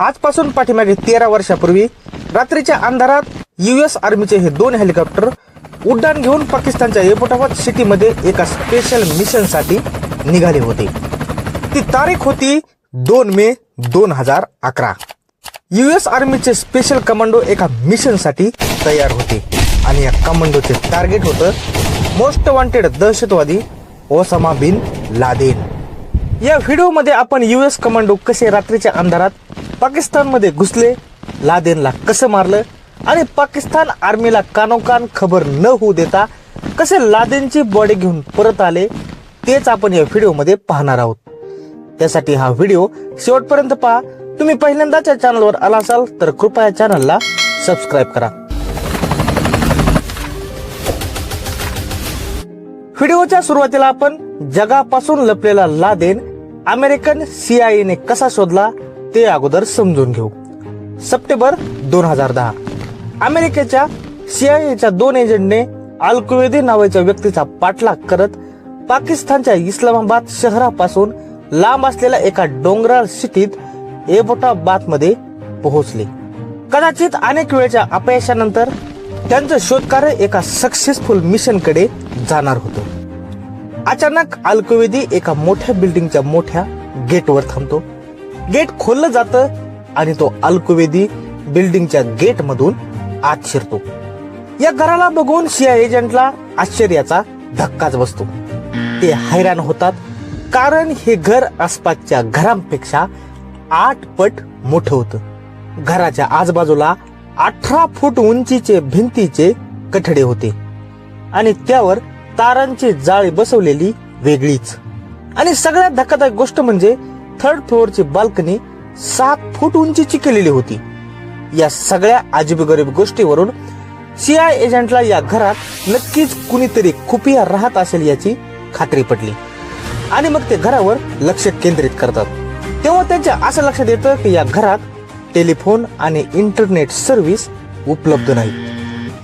आजपासून पाठीमागे तेरा वर्षापूर्वी रात्रीच्या अंधारात युएस आर्मीचे हे दोन हेलिकॉप्टर उड्डाण घेऊन पाकिस्तानच्या एबोटाबाद सिटीमध्ये एका स्पेशल मिशनसाठी निघाले होते. ती तारीख होती दोन मे दोन हजार अकरा. युएस आर्मीचे स्पेशल कमांडो एका मिशनसाठी तयार होते आणि या कमांडोचे टार्गेट होतं मोस्ट वॉन्टेड दहशतवादी ओसामा बिन लादेन. या व्हिडिओमध्ये आपण युएस कमांडो कसे रात्रीच्या अंधारात पाकिस्तानमध्ये घुसले लादेनला कसं मारलं आणि पाकिस्तान आर्मीला कानोकान खबर न होऊ देता कसे लादेनची बॉडी घेऊन परत आले तेच आपण या व्हिडिओमध्ये पाहणार आहोत. त्यासाठी हा व्हिडिओ शेवटपर्यंत पहा. तुम्ही पहिल्यांदाच या चॅनलवर आला असाल तर कृपया चॅनलला सबस्क्राईब करा. व्हिडिओच्या सुरुवातीला आपण जगापासून लपलेला लादेन अमेरिकन सीआयएने कसा शोधला ते अगोदर समजून घेऊ. सप्टेंबर दोन हजार दहा. अमेरिकेच्या सीआयएच्या दोन एजंटने अल्कुवेदी नावाच्या व्यक्तीचा पाठलाग करत पाकिस्तानच्या इस्लामाबाद शहरापासून लांब असलेल्या एका डोंगराळ सिटीत एबोटाबादमध्ये पोहोचले. कदाचित अनेक वेळच्या अपयशानंतर त्यांचं शोधकार्य एका सक्सेसफुल मिशनकडे जाणार होतं. अचानक अल्कुवेदी एका मोठ्या बिल्डिंगच्या मोठ्या गेटवर थांबतो. गेट खोललं जातं आणि तो अल्कुवेदी बिल्डिंगच्या गेट मधून आत शिरतो. या घराला बघून शिया एजंटला आश्चर्याचा धक्काच बसतो. ते हैराण होतात कारण हे घर आसपासच्या घरांपेक्षा आठ पट मोठं होतं. घराच्या आजूबाजूला अठरा फूट उंचीचे भिंतीचे कठडे होते आणि त्यावर तारांची जाळी बसवलेली वेगळीच. आणि सगळ्यात धक्कादायक गोष्ट म्हणजे थर्ड फ्लोअरची बाल्कनी सात फूट उंचीची केलेली होती. या सगळ्या अजिबगरीब गोष्टीवरून सीआय एजंटला या घरात नक्कीच कुणीतरी खुपिया राहत असेल याची खात्री पडली आणि मग ते घरावर लक्ष केंद्रित करतात. तेव्हा त्यांच्या असं लक्षात येतं की या घरात टेलिफोन आणि इंटरनेट सर्व्हिस उपलब्ध नाही.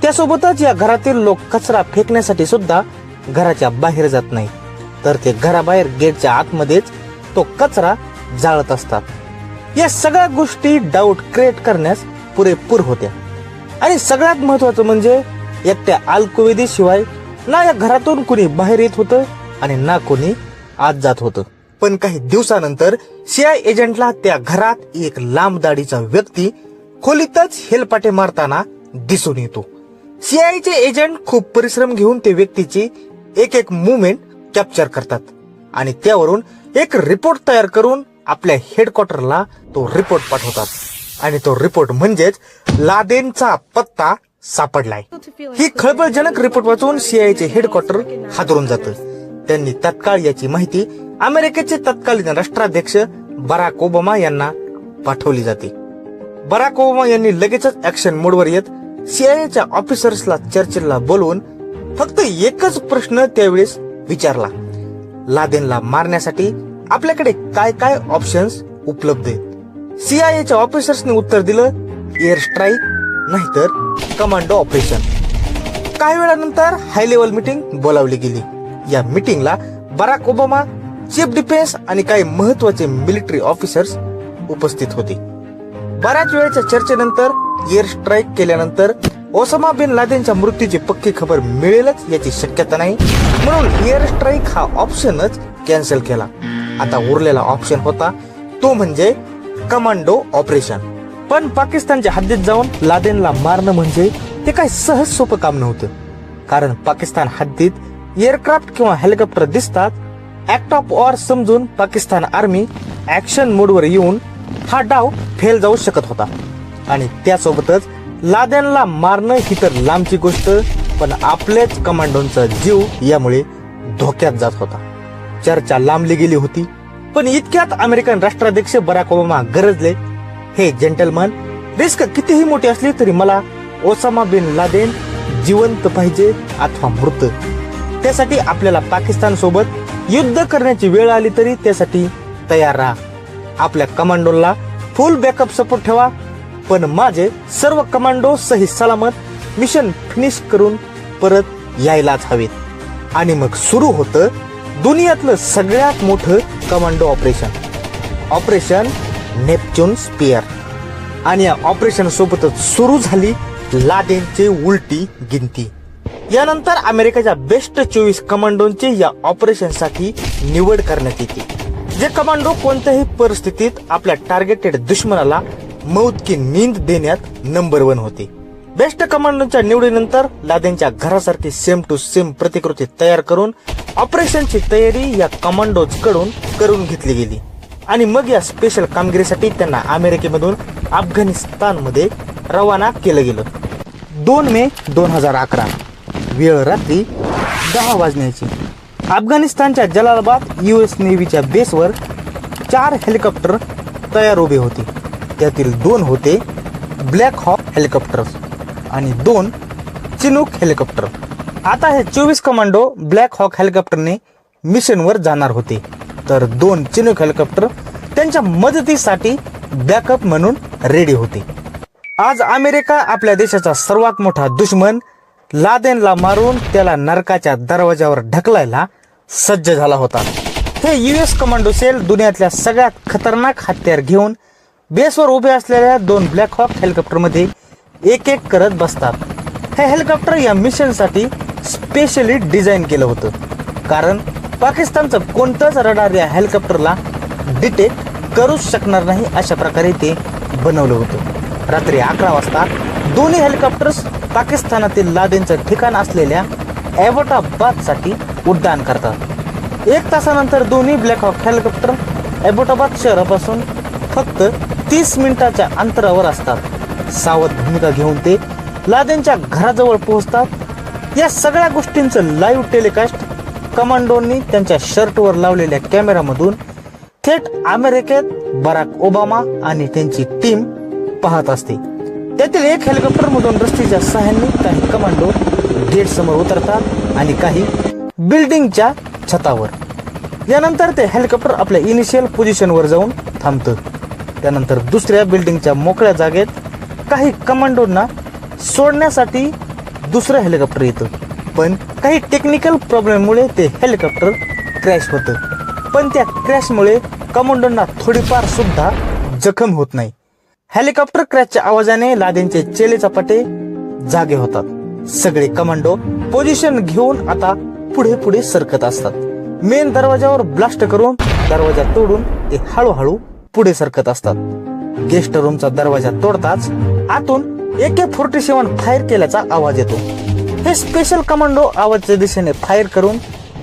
त्यासोबतच या घरातील लोक कचरा फेकण्यासाठी सुद्धा घराच्या बाहेर जात नाही. तर ते घराबाहेर गेटच्या आतमध्येच तो कचरा जाळत असतात. या सगळ्या गोष्टी डाऊट क्रिएट करण्यास पुरेपूर होत्या. आणि सगळ्यात महत्वाचं म्हणजे एकट्या अल्कुवेदी शिवाय ना या घरातून कुणी बाहेर येत होतं आणि ना कोणी आत जात होतं. पण काही दिवसानंतर सीआय एजंटला त्या घरात एक लांब दाढीचा व्यक्ती खोलीतच हेलपाटे मारताना दिसून येतो. सीआयचे एजंट खूप परिश्रम घेऊन ते व्यक्तीची एक एक मुवमेंट कॅप्चर करतात. आणि त्यावरून एक रिपोर्ट तयार करून आपल्या हेडक्वार्टरला तो रिपोर्ट पाठवतात. आणि तो रिपोर्ट म्हणजेच लादेनचा पत्ता सापडलाय. ही खळबळजनक रिपोर्ट वाचून सीआयचे हेडक्वार्टर हादरून जातं. त्यांनी तत्काळ याची माहिती अमेरिकेचे तत्कालीन राष्ट्राध्यक्ष बराक ओबामा यांना पाठवली जाते. बराक ओबामा यांनी लगेचच ऍक्शन मोडवर येत सीआयएच्या ऑफिसर्सला चर्चेला बोलवून फक्त एकच प्रश्न त्यावेळेस विचारला. लादेनला मारण्यासाठी आपल्याकडे काय काय ऑप्शन्स उपलब्ध आहेत? सीआयएच्या ऑफिसर्सने उत्तर दिलं एअर स्ट्राईक नाहीतर कमांडो ऑपरेशन काही वेळानंतर हाय लेवल मीटिंग बोलावली गेली. या मीटिंगला बराक ओबामा चीफ डिफेन्स आणि काही महत्त्वाचे मिलिटरी ऑफिसर्स उपस्थित होते. बऱ्याच वेळेच्या चर्चेनंतर एअर स्ट्राईक केल्यानंतर ओसामा बिन लादेनच्या मृत्यूची पक्की खबर मिळेलच याची शक्यता नाही. म्हणून एअर स्ट्राईक हा ऑप्शनच कॅन्सल केला. आता उरलेला ऑप्शन होता तो म्हणजे कमांडो ऑपरेशन पण पाकिस्तानच्या हद्दीत जाऊन लादेनला मारणं म्हणजे ते काही सहज सोपं काम नव्हतं. कारण पाकिस्तान हद्दीत एअरक्राफ्ट किंवा हेलिकॉप्टर दिसतात. ऍक्ट ऑफ वॉर समजून पाकिस्तान आर्मी ऍक्शन मोडवर येऊन हा डाव फेल जाऊ शकत होता. आणि त्यासोबतच लादेनला मारणं ही तर लांबची गोष्ट पण आपलेच कमांडोंचा जीव यामुळे धोक्यात जात होता. चर्चा लांबली गेली होती. पण इतक्यात अमेरिकन राष्ट्राध्यक्ष बराक ओबामा गरजले. हे जेंटलमन रिस्क कितीही मोठी असली तरी मला ओसामा बिन लादेन जिवंत पाहिजे अथवा मृत. त्यासाठी आपल्याला पाकिस्तान सोबत युद्ध करण्याची वेळ आली तरी त्यासाठी तयार राहा. आपल्या कमांडोला फुल बॅकअप सपोर्ट ठेवा. पण माझे सर्व कमांडो सही सलामत मिशन फिनिश करून परत यायलाच हवेत. आणि मग सुरू होतं दुनियातलं सगळ्यात मोठं commando operation operation Neptune spear आणि या ऑपरेशन सोबतच सुरू झाली लादेनची उलटी गिनती. यानंतर अमेरिकेच्या बेस्ट चोवीस कमांडोंची या ऑपरेशनसाठी निवड करण्यात येते. जे कमांडो कोणत्याही परिस्थितीत आपल्या टार्गेटेड दुश्मनाला मौत की नींद देण्यात नंबर वन होते. बेस्ट कमांडोच्या निवडीनंतर लादेनच्या घरासारखी सेम टू सेम प्रतिकृती तयार करून ऑपरेशनची तयारी या कमांडोजकडून करून घेतली गेली. आणि मग या स्पेशल कामगिरीसाठी त्यांना अमेरिकेमधून अफगाणिस्तानमध्ये रवाना केलं गेलं. दोन मे दोन हजार अकरा वेळ रात्री दहा वाजण्याची. अफगाणिस्तानच्या जलालाबाद यू एस नेव्हीच्या बेसवर चार हेलिकॉप्टर तयार उभे होते. त्यातील दोन होते ब्लॅक हॉक हेलिकॉप्टर्स आणि दोन चिनूक हेलिकॉप्टर. आता हे चोवीस कमांडो ब्लॅक हॉक हेलिकॉप्टरने मिशनवर जाणार होते. तर दोन चिनूक हेलिकॉप्टर त्यांच्या मदतीसाठी बॅकअप म्हणून रेडी होते. आज अमेरिका आपल्या देशाचा सर्वात मोठा दुश्मन लादेनला मारून त्याला नरकाच्या दरवाजावर ढकलायला सज्ज झाला होता. हे युएस कमांडो सेल दुनियातल्या सगळ्यात खतरनाक हत्यार घेऊन बेसवर उभे असलेल्या दोन ब्लॅक हॉक हेलिकॉप्टरमध्ये एक एक करत बसतात. हे हेलिकॉप्टर या मिशनसाठी स्पेशली डिझाईन केलं होतं. कारण पाकिस्तानचं कोणतंच रडार या हेलिकॉप्टरला डिटेक्ट करूच शकणार नाही अशा प्रकारे ते बनवलं होतं. रात्री अकरा वाजता दोन्ही हेलिकॉप्टर्स पाकिस्तानातील लादेनचं ठिकाण असलेल्या ॲबोटाबादसाठी उड्डाण करतात. एक तासानंतर दोन्ही ब्लॅकहॉक हेलिकॉप्टर एबोटाबाद शहरापासून फक्त तीस मिनिटाच्या अंतरावर असतात. सावध भूमिका घेऊन ते लादेनच्या घराजवळ पोहोचतात. या सगळ्या गोष्टींचं लाईव्ह टेलिकास्ट कमांडोंनी त्यांच्या शर्टवर लावलेल्या कॅमेरामधून थेट अमेरिकेत बराक ओबामा आणि त्यांची टीम पाहत असते. त्यातील एक हेलिकॉप्टर मधून रस्त्याच्या सहाय्याने काही कमांडो गेट समोर उतरतात आणि काही बिल्डिंगच्या छतावर. यानंतर ते हेलिकॉप्टर आपल्या इनिशियल पोझिशनवर जाऊन थांबतं. त्यानंतर दुसऱ्या बिल्डिंगच्या मोकळ्या जागेत काही कमांडोंना सोडण्यासाठी दुसरं हेलिकॉप्टर येतं. पण काही टेक्निकल प्रॉब्लेममुळे ते हेलिकॉप्टर क्रॅश होतं. पण त्या क्रॅशमुळे कमांडोंना थोडीफार सुद्धा जखम होत नाही. हेलिकॉप्टर क्रॅशच्या आवाजाने लादेनचे चेले चपाटे जागे होतात. सगळे कमांडो पोझिशन घेऊन आता पुढे पुढे सरकत असतात. मेन दरवाजावर ब्लास्ट करून दरवाजा तोडून ते हळूहळू पुढे सरकत असतात. गेस्ट रूमचा दरवाजा तोडताच आतून A K forty seven fire केल्याचा आवाज येतो. हे स्पेशल कमांडो आवाजच्या दिशेने फायर करून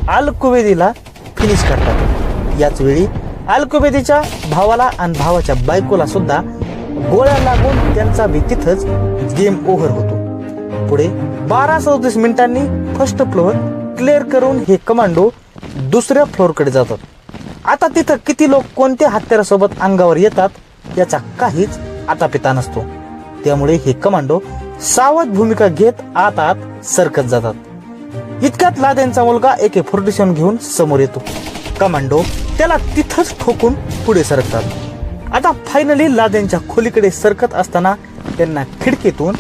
आल कुवेदीला फिनिश करतात. याच वेळी आल कुवेदीच्या भावाला आणि भावाच्या बायकोला सुद्धा गोळ्या लागून त्यांचा बी तिथंच गेम ओव्हर होतो. पुढे बारा चौतीस मिनिटांनी फर्स्ट फ्लोअर क्लिअर करून हे कमांडो दुसऱ्या फ्लोअरकडे जातात. आता तिथं किती लोक कोणत्या हत्यारासोबत अंगावर येतात याचा काहीच आता पिता नसतो. त्यामुळे हे कमांडो सावध भूमिका घेत आत आत सरकत जातात. इतक्यात लादेनचा मुलगा एके फोर्टी सेवन घेऊन समोर येतो. कमांडो त्याला तिथंच ठोकून पुढे सरकतात. आता फायनली लादेनच्या खोलीकडे सरकत असताना त्यांना खिडकीतून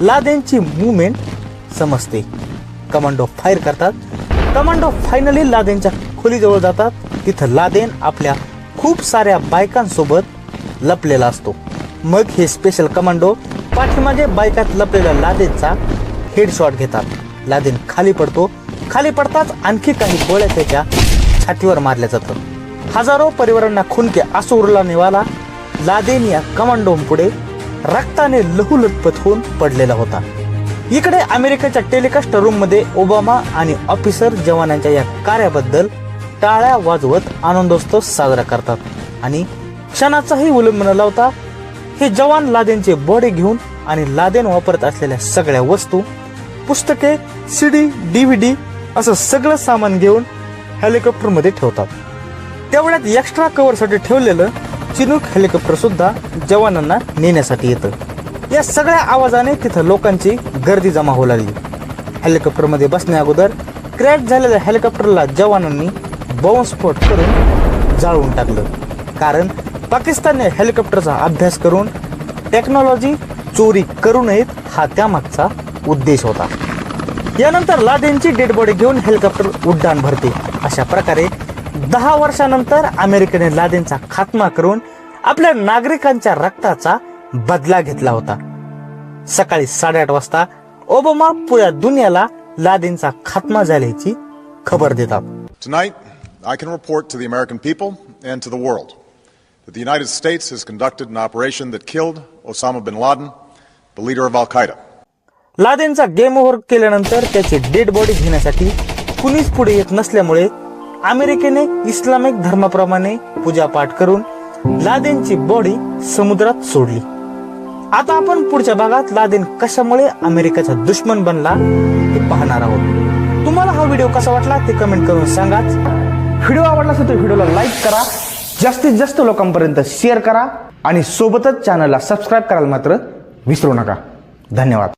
लादेनची मुवमेंट समजते. कमांडो फायर करतात. कमांडो फायनली लादेनच्या खोलीजवळ जातात. तिथं लादेन आपल्या खूप साऱ्या बायकांसोबत लपलेला असतो. मग हे स्पेशल कमांडो पाठीमागे बायकात लपलेल्या लादेनचा हेडशॉट घेतात. लादेन खाली पडतो. खाली पडताच आणखी काही गोळ्या त्याच्या छातीवर मारल्या जातं हजारो परिवारांना खुनके आसू उरला निवाला. लादेन या कमांडो पुढे रक्ताने लहूलुटपत होऊन पडलेला होता. इकडे अमेरिकेच्या टेलिकास्ट रूममध्ये ओबामा आणि ऑफिसर जवानांच्या या कार्याबद्दल टाळ्या वाजवत आनंदोत्सव साजरा करतात. आणि क्षणाचाही विलंब न लावता हे जवान लादेनचे बॉडे घेऊन आणि लादेन वापरत असलेल्या सगळ्या वस्तू पुस्तके सीडी डीव्हीडी असं सगळं सामान घेऊन हेलिकॉप्टरमध्ये ठेवतात. तेवढ्यात एक्स्ट्रा कव्हरसाठी ठेवलेलं चिनूक हेलिकॉप्टर सुद्धा जवानांना नेण्यासाठी येतं. या सगळ्या आवाजाने तिथं लोकांची गर्दी जमा होऊ लागली. हेलिकॉप्टरमध्ये बसण्या अगोदर क्रॅश झालेल्या हेलिकॉप्टरला जवानांनी बॉम्बस्फोट करून जाळून टाकलं. कारण पाकिस्तानने हेलिकॉप्टरचा अभ्यास करून टेक्नॉलॉजी चोरी करू नयेत हा त्यामागचा उद्देश होता. यानंतर लादेनची डेड बॉडी घेऊन हेलिकॉप्टर उड्डाण भरते. अशा प्रकारे दहा वर्षानंतर अमेरिकेने लादेनचा खात्मा करून आपल्या नागरिकांच्या रक्ताचा बदला घेतला होता. सकाळी साडेआठ वाजता ओबामा पुऱ्या दुनियाला लादेनचा खात्मा झाल्याची खबर देतात. Tonight, I can report to the American people and to the world. That the United States has conducted an operation that killed Osama bin Laden, the leader of Al Qaeda. लादेनचा game over केल्यानंतर त्याची dead body घेण्यासाठी कुणीच पुढे येत नसल्यामुळे अमेरिकेने Islamic धर्माप्रमाणे पूजापाठ करून लादेनची बॉडी समुद्रात सोडली. आता आपण पुढच्या भागात लादेन कशामुळे अमेरिकेचा दुश्मन बनला हे पाहणार आहोत. तुम्हाला हा व्हिडिओ कसा वाटला ते कमेंट करून सांगाच. व्हिडिओ आवडला असेल तर व्हिडिओला लाईक करा. जास्तीत जास्त लोकांपर्यंत शेअर करा आणि सोबतच चॅनलला सबस्क्राईब करायला मात्र विसरू नका. धन्यवाद.